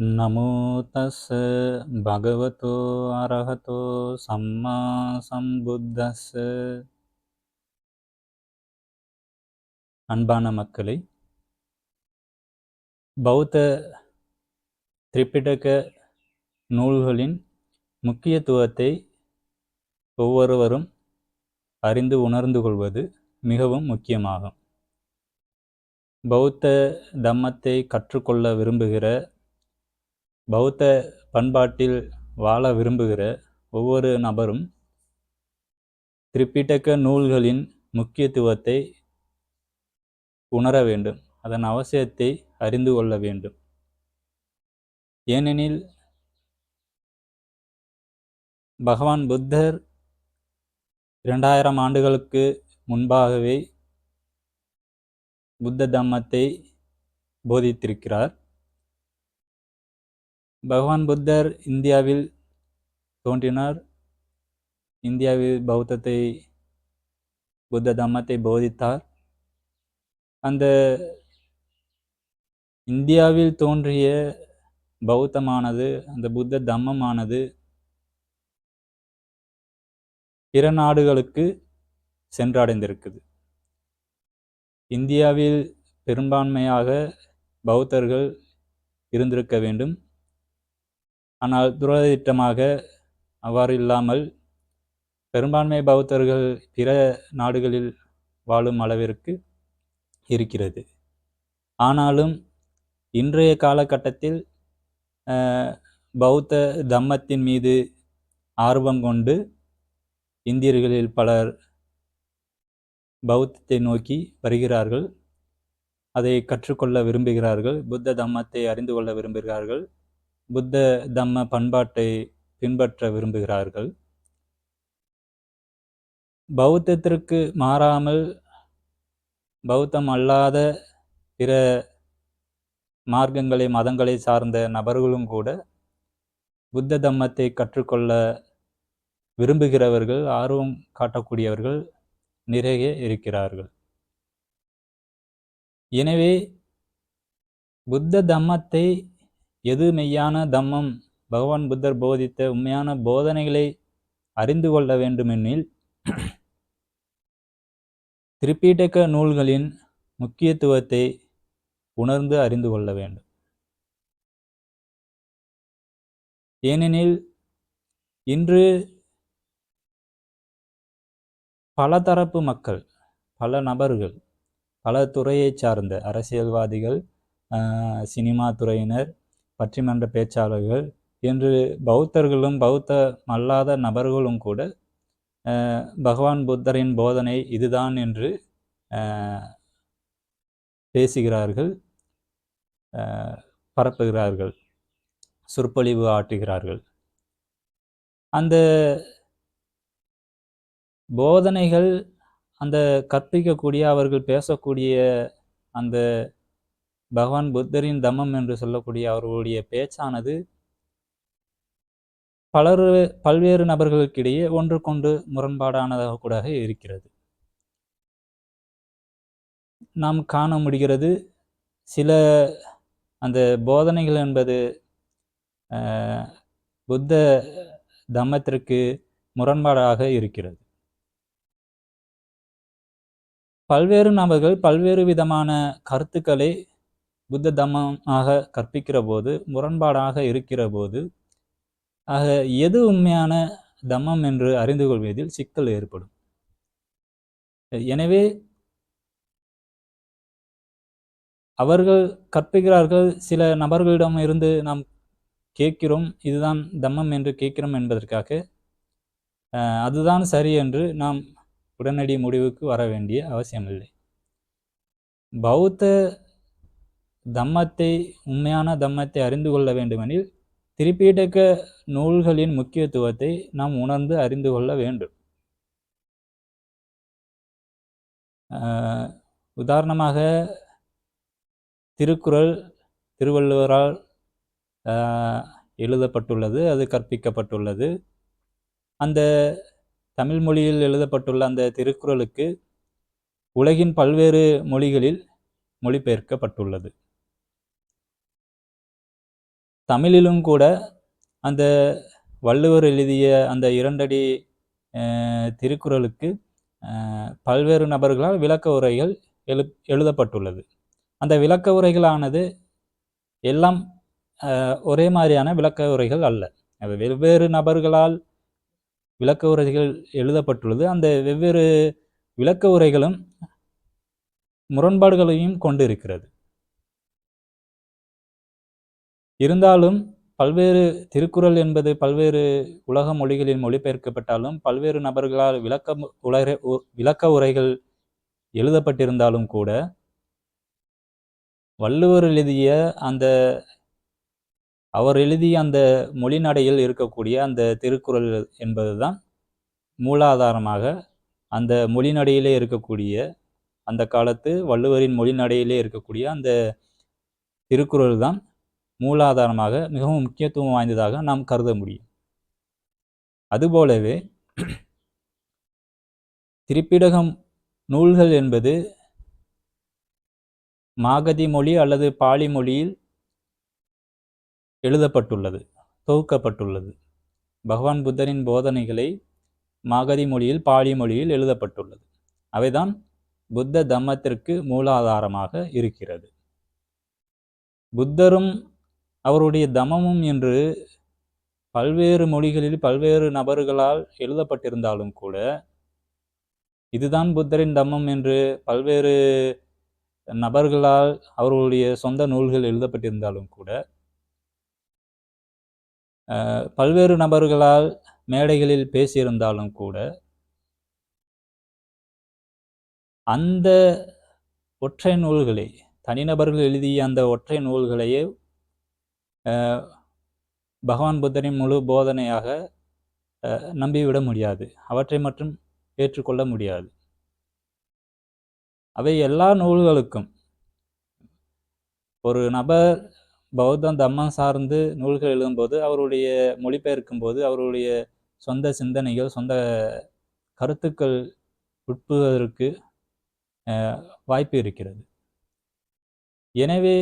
නමෝතස්ස භගවතෝ අරහතෝ සම්මා සම්බුද්ධස්ස அன்பான மக்களை பௌத்த திரிப்பிடக நூல்களின் முக்கியத்துவத்தை ஒவ்வொருவரும் அறிந்து உணர்ந்து கொள்வது மிகவும் முக்கியமாகும். பௌத்த தம்மத்தை கற்றுக்கொள்ள விரும்புகிற பௌத்த பண்பாட்டில் வாழ விரும்புகிற ஒவ்வொரு நபரும் திரிப்பிட்டக்க நூல்களின் முக்கியத்துவத்தை உணர வேண்டும். அதன் அவசியத்தை அறிந்து கொள்ள வேண்டும். ஏனெனில் பகவான் புத்தர் இரண்டாயிரம் ஆண்டுகளுக்கு முன்பாகவே புத்த தம்மத்தை போதித்திருக்கிறார். பகவான் புத்தர் இந்தியாவில் தோன்றினார். இந்தியாவில் பௌத்தத்தை புத்த தம்மத்தை போதித்தார். அந்த இந்தியாவில் தோன்றிய பௌத்தமானது அந்த புத்த தம்மமானது பிற நாடுகளுக்கு சென்றடைந்திருக்குது. இந்தியாவில் பெரும்பான்மையாக பௌத்தர்கள் இருந்திருக்க வேண்டும். ஆனால் துரதிட்டமாக அவ்வாறு இல்லாமல் பெரும்பான்மை பௌத்தர்கள் பிற நாடுகளில் வாழும் அளவிற்கு இருக்கிறது. ஆனாலும் இன்றைய காலகட்டத்தில் பௌத்த தம்மத்தின் மீது ஆர்வம் கொண்டு இந்தியர்களில் பலர் பௌத்தத்தை நோக்கி வருகிறார்கள். அதை கற்றுக்கொள்ள விரும்புகிறார்கள். புத்த தம்மத்தை அறிந்து கொள்ள விரும்புகிறார்கள். புத்த தம்ம பண்பாட்டை பின்பற்ற விரும்புகிறார்கள். பௌத்தத்திற்கு மாறாமல் பௌத்தம் அல்லாத பிற மார்க்கங்களை மதங்களை சார்ந்த நபர்களும் கூட புத்த தம்மத்தை கற்றுக்கொள்ள விரும்புகிறவர்கள் ஆர்வம் காட்டக்கூடியவர்கள் நிறைய இருக்கிறார்கள். எனவே புத்த தம்மத்தை எது மெய்யான தம்மம்? பகவான் புத்தர் போதித்த உண்மையான போதனைகளை அறிந்து கொள்ள வேண்டுமெனில் திரிபீடக நூல்களின் முக்கியத்துவத்தை உணர்ந்து அறிந்து கொள்ள வேண்டும். ஏனெனில் இன்று பல தரப்பு மக்கள் பல நபர்கள் பல துறையை சார்ந்த அரசியல்வாதிகள் சினிமா துறையினர் பற்றிமன்ற பேச்சாளர்கள் என்று பௌத்தர்களும் பௌத்த அல்லாத நபர்களும் கூட பகவான் புத்தரின் போதனை இதுதான் என்று பேசுகிறார்கள் பரப்புகிறார்கள் சொற்பொழிவு ஆட்டுகிறார்கள் அந்த போதனைகள் அந்த கற்பிக்கக்கூடிய அவர்கள் பேசக்கூடிய அந்த பகவான் புத்தரின் தம்மம் என்று சொல்லக்கூடிய அவர்களுடைய பேச்சானது பலர் பல்வேறு நபர்களுக்கிடையே ஒன்று கொண்டு முரண்பாடானதாக கூட இருக்கிறது. நாம் காண முடிகிறது சில அந்த போதனைகள் என்பது புத்த தம்மத்திற்கு முரண்பாடாக இருக்கிறது. பல்வேறு நபர்கள் பல்வேறு விதமான கருத்துக்களை புத்த தமமாக கற்பிக்கிற போது முரண்பாடாக இருக்கிற போது ஆக எது உண்மையான தம்மம் என்று அறிந்து கொள்வதில் சிக்கல் ஏற்படும். எனவே அவர்கள் கற்பிக்கிறார்கள் சில நபர்களிடம் இருந்து நாம் கேட்கிறோம் இதுதான் தம்மம் என்று கேட்கிறோம் என்பதற்காக அதுதான் சரி என்று நாம் உடனடி முடிவுக்கு வர வேண்டிய அவசியமில்லை. பௌத்த தம்மத்தை உண்மையான தம்மத்தை அறிந்து கொள்ள வேண்டுமெனில் திரிபீடக நூல்களின் முக்கியத்துவத்தை நாம் உணர்ந்து அறிந்து கொள்ள வேண்டும். உதாரணமாக திருக்குறள் திருவள்ளுவரால் எழுதப்பட்டுள்ளது அது கற்பிக்கப்பட்டுள்ளது. அந்த தமிழ் மொழியில் எழுதப்பட்டுள்ள அந்த திருக்குறளுக்கு உலகின் பல்வேறு மொழிகளில் மொழிபெயர்க்கப்பட்டுள்ளது. தமிழிலும் கூட அந்த வள்ளுவர் எழுதிய அந்த இரண்டடி திருக்குறளுக்கு பல்வேறு நபர்களால் விளக்க உரைகள் எழு எழுதப்பட்டுள்ளது. அந்த விளக்க உரைகளானது எல்லாம் ஒரே மாதிரியான விளக்க உரைகள் அல்ல. வெவ்வேறு நபர்களால் விளக்க உரைகள் எழுதப்பட்டுள்ளது. அந்த வெவ்வேறு விளக்க உரைகளும் முரண்பாடுகளையும் கொண்டு இருக்கிறது இருந்தாலும் பல்வேறு திருக்குறள் என்பது பல்வேறு உலக மொழிகளில் மொழிபெயர்க்கப்பட்டாலும் பல்வேறு நபர்களால் விளக்க உலக விளக்க உரைகள் எழுதப்பட்டிருந்தாலும் கூட வள்ளுவர் எழுதிய அந்த அவர் எழுதிய அந்த மொழிநடையில் இருக்கக்கூடிய அந்த திருக்குறள் என்பதுதான் மூலாதாரமாக அந்த மொழிநடையிலே இருக்கக்கூடிய அந்த காலத்து வள்ளுவரின் மொழிநடையிலே இருக்கக்கூடிய அந்த திருக்குறள் தான் மூலாதாரமாக மிகவும் முக்கியத்துவம் வாய்ந்ததாக நாம் கருத முடியும். அதுபோலவே திரிப்பிடகம் நூல்கள் என்பது மாகதி மொழி அல்லது பாலி மொழியில் எழுதப்பட்டுள்ளது தொகுக்கப்பட்டுள்ளது. பகவான் புத்தரின் போதனைகளை மாகதி மொழியில் பாலி மொழியில் எழுதப்பட்டுள்ளது. அவைதான் புத்த தம்மத்திற்கு மூலாதாரமாக இருக்கிறது. புத்தரும் அவருடைய தமமும் என்று பல்வேறு மொழிகளில் பல்வேறு நபர்களால் எழுதப்பட்டிருந்தாலும் கூட இதுதான் புத்தரின் தம்மம் என்று பல்வேறு நபர்களால் அவர்களுடைய சொந்த நூல்கள் எழுதப்பட்டிருந்தாலும் கூட பல்வேறு நபர்களால் மேடைகளில் பேசியிருந்தாலும் கூட அந்த ஒற்றை நூல்களை தனிநபர்கள் எழுதிய அந்த ஒற்றை நூல்களையே பகவான் புத்தரின் முழு போதனையாக நம்பிவிட முடியாது. அவற்றை மட்டும் ஏற்றுக்கொள்ள முடியாது. அவை எல்லா நூல்களுக்கும். ஒரு நபர் பௌத்தம் தம்மம் சார்ந்து நூல்கள் எழுதும்போது அவருடைய மொழிபெயர்க்கும் போது அவருடைய சொந்த சிந்தனைகள் சொந்த கருத்துக்கள் உட்புவதற்கு வாய்ப்பு இருக்கிறது. எனவே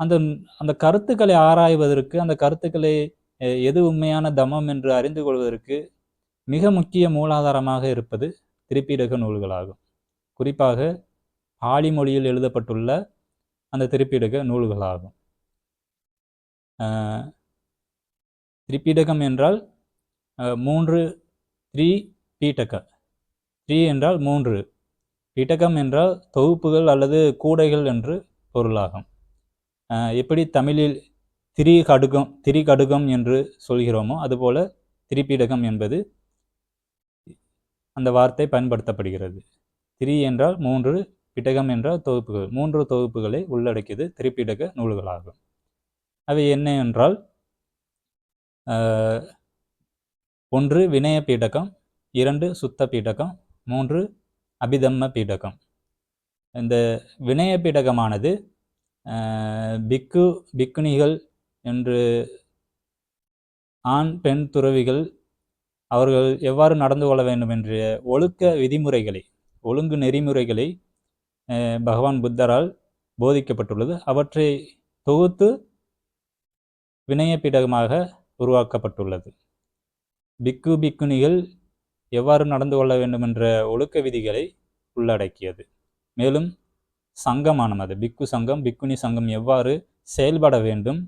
அந்த அந்த கருத்துக்களை ஆராய்வதற்கு அந்த கருத்துக்களை எது உண்மையான தமம் என்று அறிந்து கொள்வதற்கு மிக முக்கிய மூலாதாரமாக இருப்பது திருப்பீடக நூல்களாகும். குறிப்பாக பாலி மொழியில் எழுதப்பட்டுள்ள அந்த திருப்பீடக நூல்களாகும். திரிப்பீடகம் என்றால் மூன்று த்ரீ பீட்டக த்ரீ என்றால் மூன்று. பீட்டகம் என்றால் தொகுப்புகள் அல்லது கூடைகள் என்று பொருளாகும். எப்படி தமிழில் திரி கடுகம் திரி கடுகம் என்று சொல்கிறோமோ அதுபோல திரிபீடகம் என்பது அந்த வார்த்தை பயன்படுத்தப்படுகிறது. திரி என்றால் மூன்று பிடகம் என்றால் தொகுப்புகள். மூன்று தொகுப்புகளை உள்ளடக்கியது திரிப்பிடக நூல்களாகும். அவை என்ன என்றால் ஒன்று வினய பீடகம் இரண்டு சுத்த பீடகம் மூன்று அபிதம்ம பீடகம். இந்த வினய பீடகமானது பிக்கு பிக்குனிகள் என்று ஆண் பெண் துறவிகள் அவர்கள் எவ்வாறு நடந்து கொள்ள வேண்டும் என்ற ஒழுக்க விதிமுறைகளை ஒழுங்கு நெறிமுறைகளை பகவான் புத்தரால் போதிக்கப்பட்டுள்ளது. அவற்றை தொகுத்து வினயப்பீடகமாக உருவாக்கப்பட்டுள்ளது. பிக்கு பிக்குனிகள் எவ்வாறு நடந்து கொள்ள வேண்டும் என்ற ஒழுக்க விதிகளை உள்ளடக்கியது. மேலும் சங்கமானது. பிக்கு சங்கம் பிக்குனி சங்கம் எவ்வாறு செயல்பட வேண்டும்?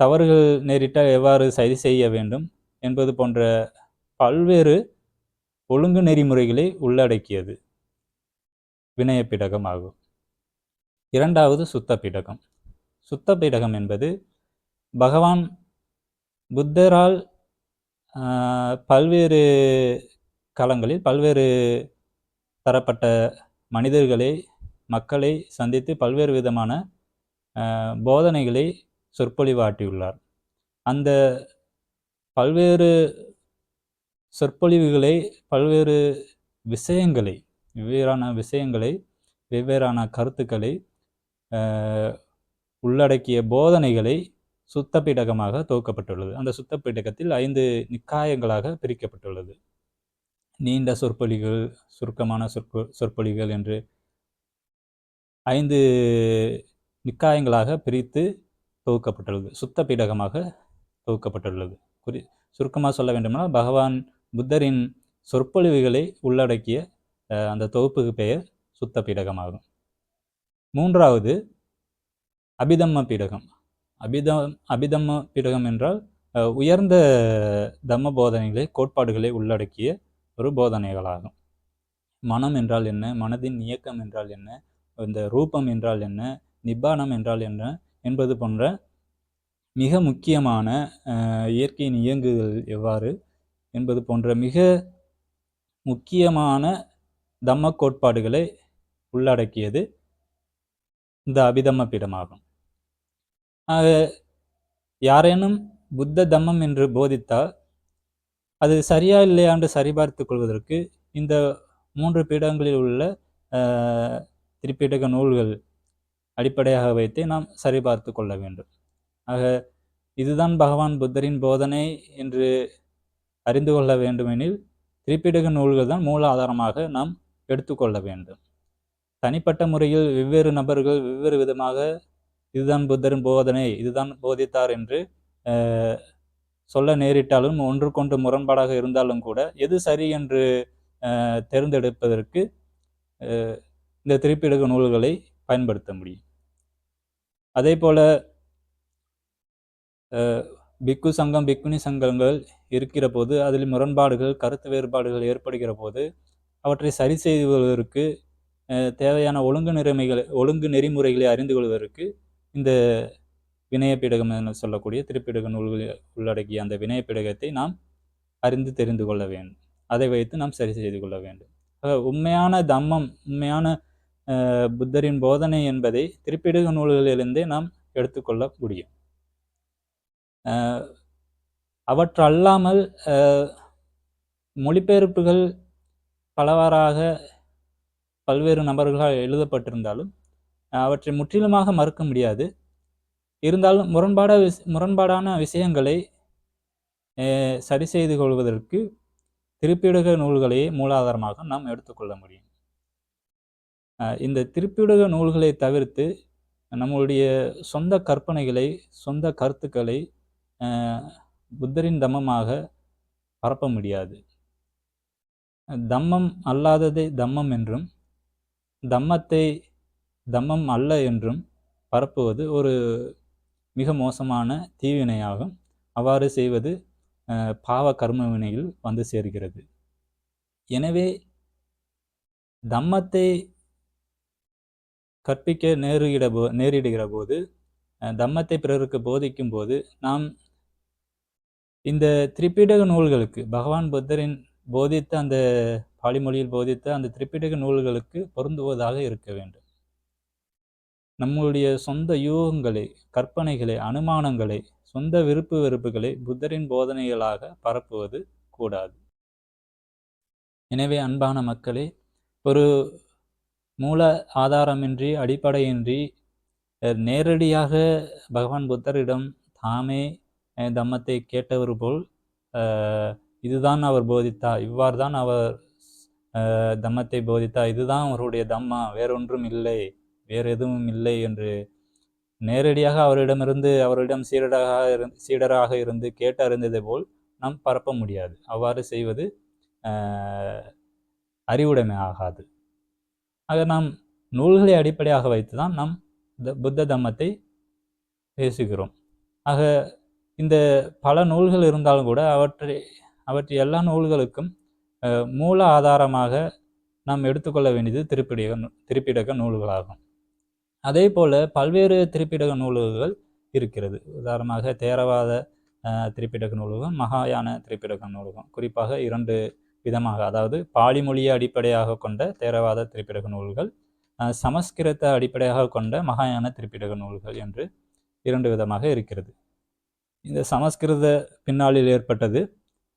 தவறுகள் நேரிட்டால் எவ்வாறு சரி செய்ய வேண்டும் என்பது போன்ற பல்வேறு ஒழுங்கு நெறிமுறைகளை உள்ளடக்கியது. வினயப்பிடகம் ஆகும். இரண்டாவது சுத்த பிடகம். சுத்த பிடகம் என்பது பகவான் புத்தரால் பல்வேறு களங்களில் பல்வேறு தரப்பட்ட மனிதர்களை மக்களை சந்தித்து பல்வேறு விதமான போதனைகளை சொற்பொழிவாட்டியுள்ளார் அந்த பல்வேறு சொற்பொழிவுகளை பல்வேறு விஷயங்களை வெவ்வேறான விஷயங்களை வெவ்வேறான கருத்துக்களை உள்ளடக்கிய போதனைகளை சுத்தப்பீடகமாக துவக்கப்பட்டுள்ளது. அந்த சுத்தப்பீடகத்தில் ஐந்து நிக்காயங்களாக பிரிக்கப்பட்டுள்ளது. நீண்ட சொற்பொழிகள் சுருக்கமான சொற்பொ சொற்பொழிகள் என்று ஐந்து நிக்காயங்களாக பிரித்து தொகுக்கப்பட்டுள்ளது. சுத்த பீடகமாக தொகுக்கப்பட்டுள்ளது. குறி சுருக்கமாக சொல்ல வேண்டுமானால் பகவான் புத்தரின் சொற்பொழிவுகளை உள்ளடக்கிய அந்த தொகுப்புக்கு பெயர் சுத்த பீடகமாகும். மூன்றாவது அபிதம்ம பீடகம். அபிதம் அபிதம்ம பீடகம் என்றால் உயர்ந்த தம்ம போதனைகளை கோட்பாடுகளை உள்ளடக்கிய ஒரு போதனைகளாகும். மனம் என்றால் என்ன? மனதின் இயக்கம் என்றால் என்ன? இந்த ரூபம் என்றால் என்ன? நிப்பானம் என்றால் என்ன? என்பது போன்ற மிக முக்கியமான இயற்கையின் இயங்குதல் எவ்வாறு? என்பது போன்ற மிக முக்கியமான தம்ம கோட்பாடுகளை உள்ளடக்கியது இந்த அபிதம்ம பீடமாகும். ஆக யாரேனும் புத்த தம்மம் என்று போதித்தால் அது சரியா இல்லையா என்று சரிபார்த்து கொள்வதற்கு இந்த மூன்று பீடங்களில் உள்ள திருப்பீடக நூல்கள் அடிப்படையாக வைத்து நாம் சரிபார்த்து கொள்ள வேண்டும். ஆக இதுதான் பகவான் புத்தரின் போதனை என்று அறிந்து கொள்ள வேண்டுமெனில் திருப்பீடக நூல்கள் தான் மூல ஆதாரமாக நாம் எடுத்துக்கொள்ள வேண்டும். தனிப்பட்ட முறையில் வெவ்வேறு நபர்கள் வெவ்வேறு விதமாக இதுதான் புத்தரின் போதனை இதுதான் போதித்தார் என்று சொல்ல நேரிட்டாலும் ஒன்றுக்கொன்று முரண்பாடாக இருந்தாலும் கூட எது சரி என்று தேர்ந்தெடுப்பதற்கு இந்த திருப்பிடுக நூல்களை பயன்படுத்த முடியும். அதே போல பிக்கு சங்கம் பிக்குனி சங்கங்கள் இருக்கிற போது அதில் முரண்பாடுகள் கருத்து வேறுபாடுகள் ஏற்படுகிற போது அவற்றை சரி செய்வதற்கு தேவையான ஒழுங்கு நிலைமைகளை ஒழுங்கு நெறிமுறைகளை அறிந்து கொள்வதற்கு இந்த வினயப்பீடகம் என சொல்லக்கூடிய திருப்பிடக நூல்களில் உள்ளடக்கிய அந்த வினயப்பீடகத்தை நாம் அறிந்து தெரிந்து கொள்ள வேண்டும். அதை வைத்து நாம் சரி செய்து கொள்ள வேண்டும். உண்மையான தம்மம் உண்மையான புத்தரின் போதனை என்பதை திருப்பிடுக நூல்களிலிருந்தே நாம் எடுத்துக்கொள்ள முடியும். அவற்றல்லாமல் மொழிபெயர்ப்புகள் பலவாறாக பல்வேறு நபர்களால் எழுதப்பட்டிருந்தாலும் அவற்றை முற்றிலுமாக மறுக்க முடியாது. இருந்தாலும் முரண்பாட விஷ் முரண்பாடான விஷயங்களை சரி செய்து கொள்வதற்கு திருப்பிடுக நூல்களையே மூலாதாரமாக நாம் எடுத்துக்கொள்ள முடியும். இந்த திருப்பிடுக நூல்களை தவிர்த்து நம்மளுடைய சொந்த கற்பனைகளை சொந்த கருத்துக்களை புத்தரின் தம்மமாக பரப்ப முடியாது. தம்மம் அல்லாததை தம்மம் என்றும் தம்மத்தை தம்மம் அல்ல என்றும் பரப்புவது ஒரு மிக மோசமான தீவினையாகும். அவ்வாறு செய்வது பாவ கர்ம வினையில் வந்து சேர்கிறது. எனவே தம்மத்தை கற்பிக்க நேருகிட போ நேரிடுகிற போது தம்மத்தை பிறருக்கு போதிக்கும் போது நாம் இந்த திரிப்பிடக நூல்களுக்கு பகவான் புத்தரின் போதித்த அந்த பாலிமொழியில் போதித்த அந்த திரிப்பிடக நூல்களுக்கு பொருந்துவதாக இருக்க வேண்டும். நம்முடைய சொந்த யூகங்களை கற்பனைகளை அனுமானங்களை சொந்த விருப்பு வெறுப்புகளை புத்தரின் போதனைகளாக பரப்புவது கூடாது. எனவே அன்பான மக்களே ஒரு மூல ஆதாரமின்றி அடிப்படையின்றி நேரடியாக பகவான் புத்தரிடம் தாமே தம்மத்தை கேட்டவர் போல் இதுதான் அவர் போதித்தா இவ்வாறு தான் அவர் தம்மத்தை போதித்தா இதுதான் அவருடைய தம்மா வேறொன்றும் இல்லை. வேறு எதுவும் இல்லை என்று நேரடியாக அவரிடமிருந்து அவரிடம் சீடராக இருந்து சீடராக இருந்து கேட்டறிந்ததை போல் நாம் பரப்ப முடியாது. அவ்வாறு செய்வது அறிவுடைமை ஆகாது. ஆக நாம் நூல்களை அடிப்படையாக வைத்து தான் நாம் புத்த தம்மத்தை பேசுகிறோம். ஆக இந்த பல நூல்கள் இருந்தாலும் கூட அவற்றை அவற்றை எல்லா நூல்களுக்கும் மூல ஆதாரமாக நாம் எடுத்துக்கொள்ள வேண்டியது திருப்பிடக திருப்பிடக நூல்களாகும். அதே போல் பல்வேறு திரிப்பிடக நூல்கள் இருக்கிறது. உதாரணமாக தேரவாத திரிப்பிடக நூலகம் மகாயான திரிப்பிடக நூலகம். குறிப்பாக இரண்டு விதமாக அதாவது பாலி மொழியை அடிப்படையாக கொண்ட தேரவாத திரிப்பிடக நூல்கள் சமஸ்கிருத அடிப்படையாக கொண்ட மகாயான திரிப்பிடக நூல்கள் என்று இரண்டு விதமாக இருக்கிறது. இந்த சமஸ்கிருத பின்னாளில் ஏற்பட்டது.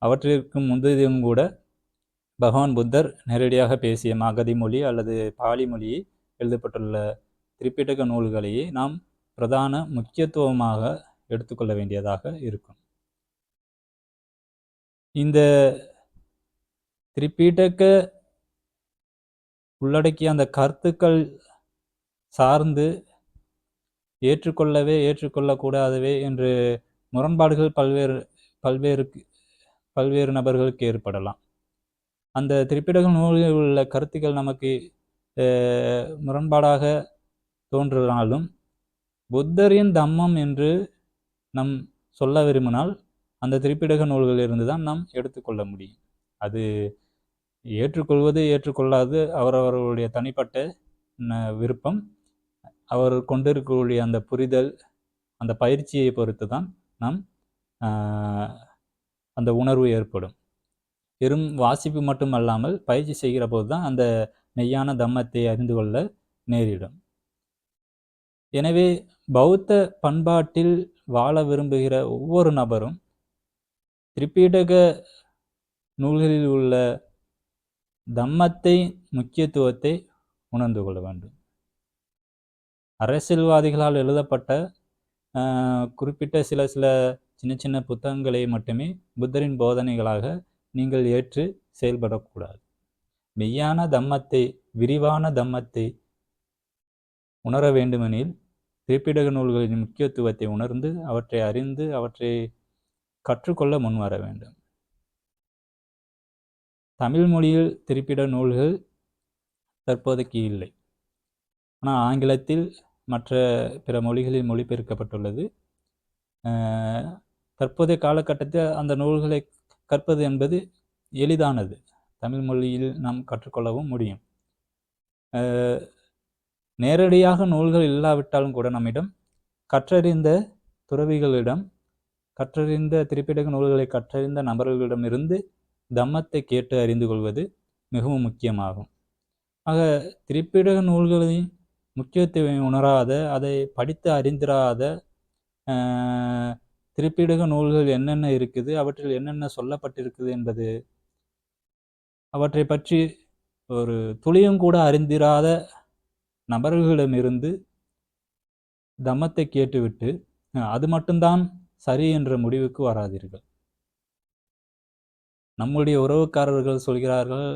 அவற்றிற்கு முந்தையும் கூட பகவான் புத்தர் நேரடியாக பேசிய மகதி மொழி அல்லது பாலி மொழியை எழுதப்பட்டுள்ள திரிப்பிடக நூல்களையே நாம் பிரதான முக்கியத்துவமாக எடுத்துக்கொள்ள வேண்டியதாக இருக்கும். இந்த திரிப்பீட்டக்க உள்ளடக்கிய அந்த கருத்துக்கள் சார்ந்து ஏற்றுக்கொள்ளவே ஏற்றுக்கொள்ளக்கூடாதவே என்று முரண்பாடுகள் பல்வேறு பல்வேறு பல்வேறு நபர்களுக்கு ஏற்படலாம். அந்த திரிப்பிடக நூலில் உள்ள கருத்துக்கள் நமக்கு முரண்பாடாக தோன்றினாலும் புத்தரின் தம்மம் என்று நம் சொல்ல விரும்பினால் அந்த திரிப்பிடக நூல்களிலிருந்து தான் நாம் எடுத்துக்கொள்ள முடியும். அது ஏற்றுக்கொள்வது ஏற்றுக்கொள்ளாது அவரவர்களுடைய தனிப்பட்ட விருப்பம். அவர் கொண்டிருக்கக்கூடிய அந்த புரிதல் அந்த பயிற்சியை பொறுத்து தான் நாம் அந்த உணர்வு ஏற்படும். வெறும் வாசிப்பு மட்டும் அல்லாமல் பயிற்சி செய்கிற போது தான் அந்த மெய்யான தம்மத்தை அறிந்து கொள்ள நேரிடும். எனவே பௌத்த பண்பாட்டில் வாழ விரும்புகிற ஒவ்வொரு நபரும் திரிபீடக நூல்களில் உள்ள தம்மத்தை முக்கியத்துவத்தை உணர்ந்து கொள்ள வேண்டும். அரசியல்வாதிகளால் எழுதப்பட்ட குறிப்பிட்ட சில சில சின்ன சின்ன புத்தகங்களை மட்டுமே புத்தரின் போதனைகளாக நீங்கள் ஏற்று செயல்படக்கூடாது. மெய்யான தம்மத்தை விரிவான தம்மத்தை உணர வேண்டுமெனில் திரிப்பிடக நூல்களின் முக்கியத்துவத்தை உணர்ந்து அவற்றை அறிந்து அவற்றை கற்றுக்கொள்ள முன்வர வேண்டும். தமிழ் மொழியில் திரைப்பிட நூல்கள் தற்போதைக்கு இல்லை. ஆனால் ஆங்கிலத்தில் மற்ற பிற மொழிகளில் மொழிபெயர்க்கப்பட்டுள்ளது. தற்போதைய காலகட்டத்தில் அந்த நூல்களை கற்பது என்பது எளிதானது. தமிழ் மொழியில் நாம் கற்றுக்கொள்ளவும் முடியும். நேரடியாக நூல்கள் இல்லாவிட்டாலும் கூட நம்மிடம் கற்றறிந்த துறவிகளிடம் கற்றறிந்த திரிப்பிடக நூல்களை கற்றறிந்த நபர்களிடமிருந்து தம்மத்தை கேட்டு அறிந்து கொள்வது மிகவும் முக்கியமாகும். ஆக திரிப்பிடக நூல்களின் முக்கியத்துவம் உணராத அதை படித்து அறிந்திராத திரிப்பிடக நூல்கள் என்னென்ன இருக்குது அவற்றில் என்னென்ன சொல்லப்பட்டிருக்குது என்பது அவற்றை பற்றி ஒரு துளியும் கூட அறிந்திராத நபர்களிடமிருந்து தம்மத்தை கேட்டுவிட்டு அது மட்டும்தான் சரி என்ற முடிவுக்கு வராதீர்கள். நம்முடைய உறவுக்காரர்கள் சொல்கிறார்கள்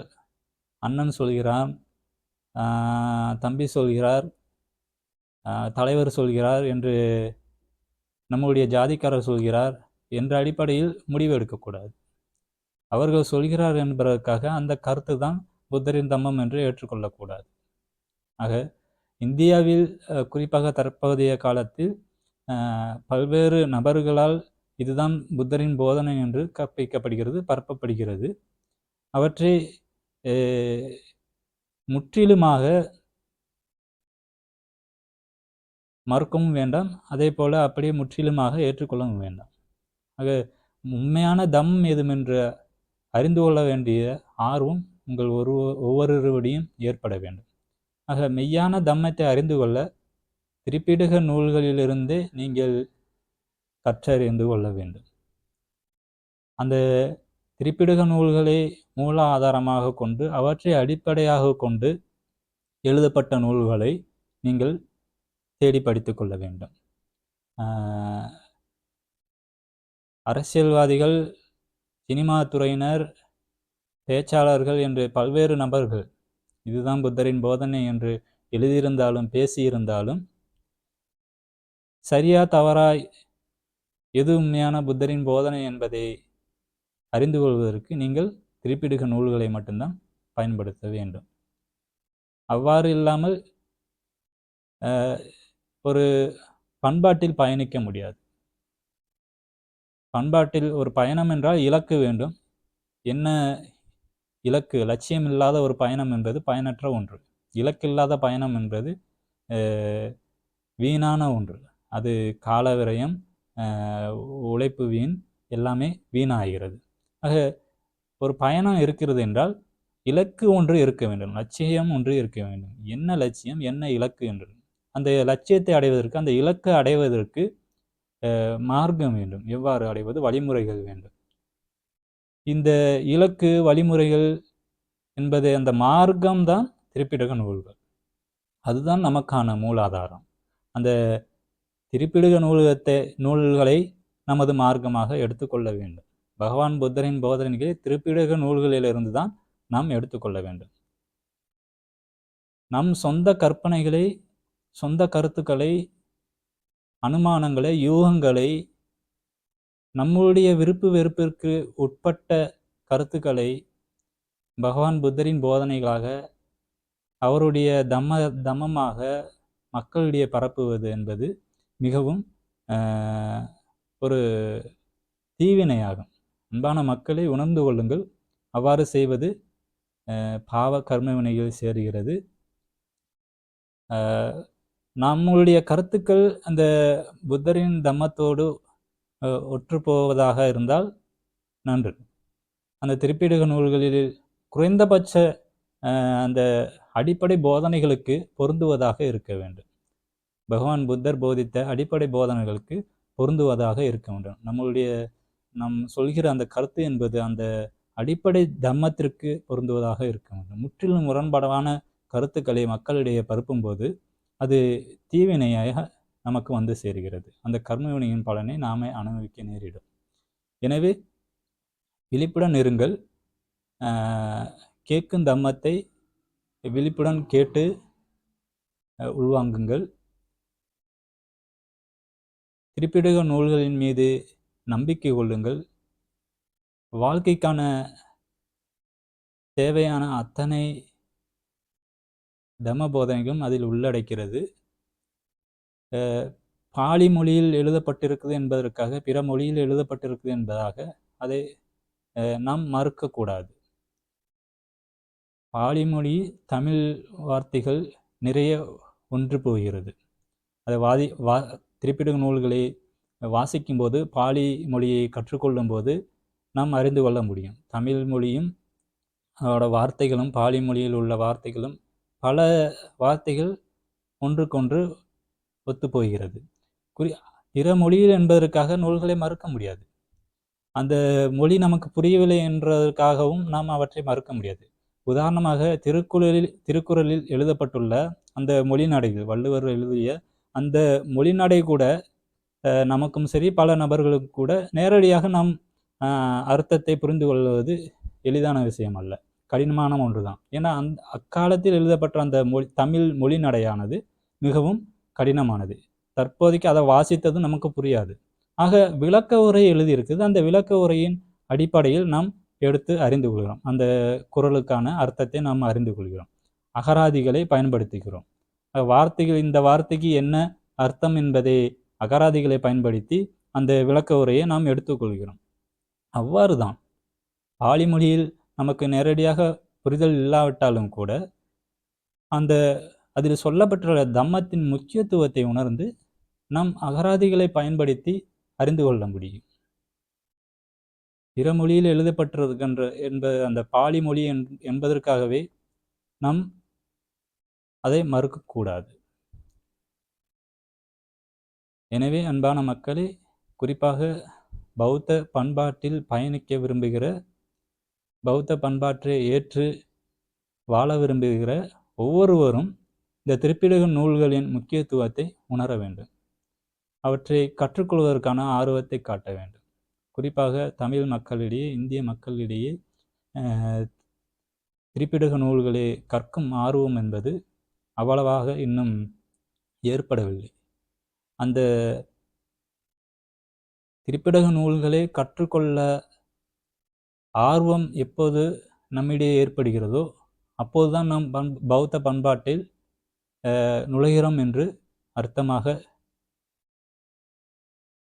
அண்ணன் சொல்கிறான் தம்பி சொல்கிறார் தலைவர் சொல்கிறார் என்று நம்முடைய ஜாதிக்காரர் சொல்கிறார் என்ற அடிப்படையில் முடிவு எடுக்கக்கூடாது. அவர்கள் சொல்கிறார் என்பதற்காக அந்த கருத்து தான் புத்தரின் தம்மம் என்று ஏற்றுக்கொள்ளக்கூடாது. ஆக இந்தியாவில் குறிப்பாக தற்போதைய காலத்தில் பல்வேறு நபர்களால் இதுதான் புத்தரின் போதனை என்று கற்பிக்கப்படுகிறது பரப்பப்படுகிறது. அவற்றை முற்றிலுமாக மறுக்கவும் வேண்டாம் அதே போல் அப்படியே முற்றிலுமாக ஏற்றுக்கொள்ளவும் வேண்டாம். ஆக உண்மையான தம் எதுமென்று அறிந்து கொள்ள வேண்டிய ஆர்வம் உங்கள் ஒரு ஒவ்வொருவருடையும் ஏற்பட வேண்டும். ஆக மெய்யான தம்மத்தை அறிந்து கொள்ள திரிப்பிடுக நூல்களிலிருந்தே நீங்கள் கற்றறிந்து கொள்ள வேண்டும். அந்த திருப்பிடுக நூல்களை மூல ஆதாரமாக கொண்டு அவற்றை அடிப்படையாக கொண்டு எழுதப்பட்ட நூல்களை நீங்கள் தேடி படித்து கொள்ள வேண்டும். அரசியல்வாதிகள் சினிமா துறையினர் பேச்சாளர்கள் என்று பல்வேறு நபர்கள் இதுதான் புத்தரின் போதனை என்று எழுதியிருந்தாலும் பேசியிருந்தாலும் சரியா தவறா எது உண்மையான புத்தரின் போதனை என்பதை அறிந்து கொள்வதற்கு நீங்கள் திருப்பிடுக நூல்களை மட்டும்தான் பயன்படுத்த வேண்டும். அவ்வாறு இல்லாமல் ஒரு பண்பாட்டில் பயணிக்க முடியாது. பண்பாட்டில் ஒரு பயணம் என்றால் இலக்கு வேண்டும். என்ன இலக்கு லட்சியம் இல்லாத ஒரு பயணம் என்பது பயனற்ற ஒன்று. இலக்கில்லாத பயணம் என்பது வீணான ஒன்று. அது கால விரயம் உழைப்பு வீண் எல்லாமே வீணாகிறது. ஆக ஒரு பயணம் இருக்கிறது என்றால் இலக்கு ஒன்று இருக்க வேண்டும். லட்சியம் ஒன்று இருக்க வேண்டும். என்ன லட்சியம் என்ன இலக்கு என்று. அந்த லட்சியத்தை அடைவதற்கு அந்த இலக்கு அடைவதற்கு மார்க்கம் வேண்டும். எவ்வாறு அடைவது? வழிமுறைகள் வேண்டும். இந்த இலக்கு வழிமுறைகள் என்பது அந்த மார்க்கம்தான் திருப்பிடக நூல்கள். அதுதான் நமக்கான மூலாதாரம். அந்த திருப்பிடுக நூலகத்தை நூல்களை நமது மார்க்கமாக எடுத்துக்கொள்ள வேண்டும். பகவான் புத்தரின் போதனைகளை திருப்பிடுக நூல்களிலிருந்து தான் நாம் எடுத்துக்கொள்ள வேண்டும். நம் சொந்த கற்பனைகளை சொந்த கருத்துக்களை அனுமானங்களை யூகங்களை நம்முடைய விருப்பு வெறுப்பிற்கு உட்பட்ட கருத்துக்களை பகவான் புத்தரின் போதனைகளாக அவருடைய தம்ம தம்மமாக மக்களிடையே பரப்புவது என்பது மிகவும் ஒரு தீவினையாகும். அன்பான மக்களை உணர்ந்து கொள்ளுங்கள். அவ்வாறு செய்வது பாவ கர்ம வினைகள் சேருகிறது நம்மளுடைய கருத்துக்கள் அந்த புத்தரின் தம்மத்தோடு ஒற்று போவதாக இருந்தால் நன்று. அந்த திருப்பீடக நூல்களில் குறைந்தபட்ச அந்த அடிப்படை போதனைகளுக்கு பொருந்துவதாக இருக்க வேண்டும். பகவான் புத்தர் போதித்த அடிப்படை போதனைகளுக்கு பொருந்துவதாக இருக்க வேண்டும். நம்மளுடைய நம் சொல்கிற அந்த கருத்து என்பது அந்த அடிப்படை தம்மத்திற்கு பொருந்துவதாக இருக்க வேண்டும். முற்றிலும் முரண்பாடான கருத்துக்களை மக்களிடையே பரப்பும்போது அது தீவினையாக நமக்கு வந்து சேருகிறது. அந்த கர்மவினையின் பலனை நாமே அனுபவிக்க நேரிடும். எனவே விழிப்புடன் இருங்கள். கேட்கும் தம்மத்தை விழிப்புடன் கேட்டு உள்வாங்குங்கள். திருப்பிடுக நூல்களின் மீது நம்பிக்கை கொள்ளுங்கள். வாழ்க்கைக்கான தேவையான அத்தனை தம போதனைகளும் அதில் உள்ளடக்கிறது. பாலி மொழியில் எழுதப்பட்டிருக்குது என்பதற்காக பிற மொழியில் எழுதப்பட்டிருக்குது என்பதாக அதை நாம் மறுக்கக்கூடாது. பாலி மொழி தமிழ் வார்த்தைகள் நிறைய ஒன்று போகிறது. அதை வாதி வா திருப்பிடுக நூல்களை வாசிக்கும்போது பாலி மொழியை கற்றுக்கொள்ளும் போது நாம் அறிந்து கொள்ள முடியும். தமிழ் மொழியும் அதோட வார்த்தைகளும் பாலி மொழியில் உள்ள வார்த்தைகளும் பல வார்த்தைகள் ஒன்றுக்கொன்று ஒத்துப்போகிறது குறி பிற மொழியில் என்பதற்காக நூல்களை மறுக்க முடியாது. அந்த மொழி நமக்கு புரியவில்லை என்றதற்காகவும் நாம் அவற்றை மறுக்க முடியாது. உதாரணமாக திருக்குறளில் திருக்குறளில் எழுதப்பட்டுள்ள அந்த மொழிநடைகள் வள்ளுவர் எழுதிய அந்த மொழிநடை கூட நமக்கும் சரி பல நபர்களுக்கு கூட நேரடியாக நாம் அர்த்தத்தை புரிந்து கொள்வது எளிதான விஷயம் அல்ல. கடினமான ஒன்று தான் ஏன்னா அந் அக்காலத்தில் எழுதப்பட்ட அந்த மொழி தமிழ் மொழி நடையானது மிகவும் கடினமானது. தற்போதைக்கு அதை வாசித்ததும் நமக்கு புரியாது. ஆக விளக்க உரை எழுதியிருக்குது அந்த விளக்க உரையின் அடிப்படையில் நாம் எடுத்து அறிந்து கொள்கிறோம். அந்த குரலுக்கான அர்த்தத்தை நாம் அறிந்து கொள்கிறோம். அகராதிகளை பயன்படுத்துகிறோம். வார்த்தைகள் இந்த வார்த்தைக்கு என்ன அர்த்தம் என்பதை அகராதிகளை பயன்படுத்தி அந்த விளக்க உரையை நாம் எடுத்துக்கொள்கிறோம். அவ்வாறு தான் பாலி மொழியில் நமக்கு நேரடியாக புரிதல் இல்லாவிட்டாலும் கூட அந்த அதில் சொல்லப்பட்டுள்ள தம்மத்தின் முக்கியத்துவத்தை உணர்ந்து நம் அகராதிகளை பயன்படுத்தி அறிந்து கொள்ள முடியும். பிற மொழியில் எழுதப்பட்டிருக்கின்ற என்பது அந்த பாலி மொழி என்பதற்காகவே நம் அதை மறுக்கக்கூடாது. எனவே அன்பான மக்களே குறிப்பாக பௌத்த பண்பாட்டில் பயணிக்க விரும்புகிற பௌத்த பண்பாற்றை ஏற்று வாழ விரும்புகிற ஒவ்வொருவரும் இந்த திருப்பிடக நூல்களின் முக்கியத்துவத்தை உணர வேண்டும். அவற்றை கற்றுக்கொள்வதற்கான ஆர்வத்தை காட்ட வேண்டும். குறிப்பாக தமிழ் மக்களிடையே இந்திய மக்களிடையே திருப்பிடக நூல்களை கற்கும் ஆர்வம் என்பது அவ்வளவாக இன்னும் ஏற்படவில்லை. அந்த திருப்பிடக நூல்களை கற்றுக்கொள்ள ஆர்வம் எப்போது நம்மிடையே ஏற்படுகிறதோ அப்போதுதான் நம் பண் பௌத்த பண்பாட்டில் நுழைகிறோம் என்று அர்த்தமாக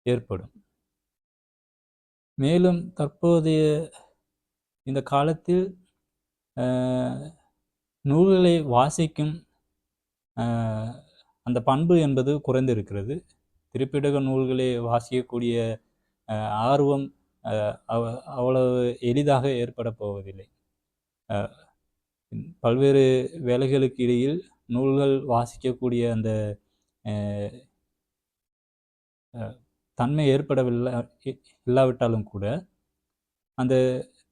ஏற்படும். மேலும் தற்போதைய இந்த காலத்தில் நூல்களை வாசிக்கும் அந்த பண்பு என்பது குறைந்திருக்கிறது. திருப்பிடக நூல்களை வாசிக்கக்கூடிய ஆர்வம் அவ்வளவு எளிதாக ஏற்பட போவதில்லை. பல்வேறு வேலைகளுக்கு இடையில் நூல்கள் வாசிக்கக்கூடிய அந்த தன்மை ஏற்படவில்லை இல்லாவிட்டாலும் கூட அந்த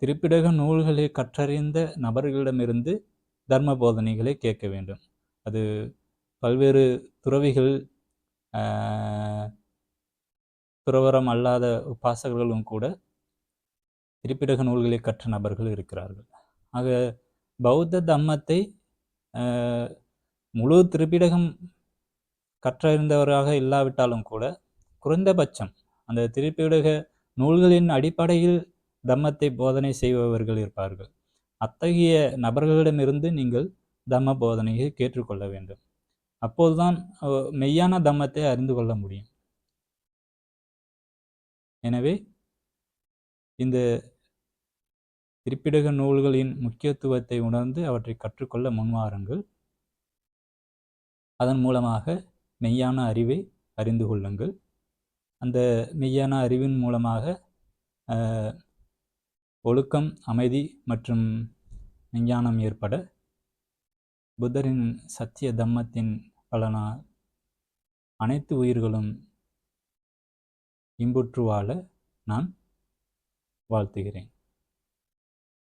திருப்பிடக நூல்களை கற்றறிந்த நபர்களிடமிருந்து தர்ம போதனைகளை கேட்க வேண்டும். அது பல்வேறு துறவிகள் துறவரம் அல்லாத உபாசகர்களும் கூட திருப்பிடக நூல்களை கற்ற நபர்கள் இருக்கிறார்கள். ஆக பௌத்த தம்மத்தை முழு திரிபிடகம் கற்றறிந்தவராக இல்லாவிட்டாலும் கூட குறைந்தபட்சம் அந்த திரிபிடக நூல்களின் அடிப்படையில் தம்மத்தை போதனை செய்பவர்கள் இருப்பார்கள். அத்தகைய நபர்களிடமிருந்து நீங்கள் தம்ம போதனையை கேட்டுக்கொள்ள வேண்டும். அப்போதுதான் மெய்யான தம்மத்தை அறிந்து கொள்ள முடியும். எனவே இந்த திரிப்பிடக நூல்களின் முக்கியத்துவத்தை உணர்ந்து அவற்றை கற்றுக்கொள்ள முன்வாருங்கள். அதன் மூலமாக மெய்யான அறிவை அறிந்து கொள்ளுங்கள். அந்த மெய்யான அறிவின் மூலமாக ஒழுக்கம் அமைதி மற்றும் விஞ்ஞானம் ஏற்பட புத்தரின் சத்திய தம்மத்தின் பலனால் அனைத்து உயிர்களும் இன்புற்று வாழ நான் வாழ்த்துகிறேன்.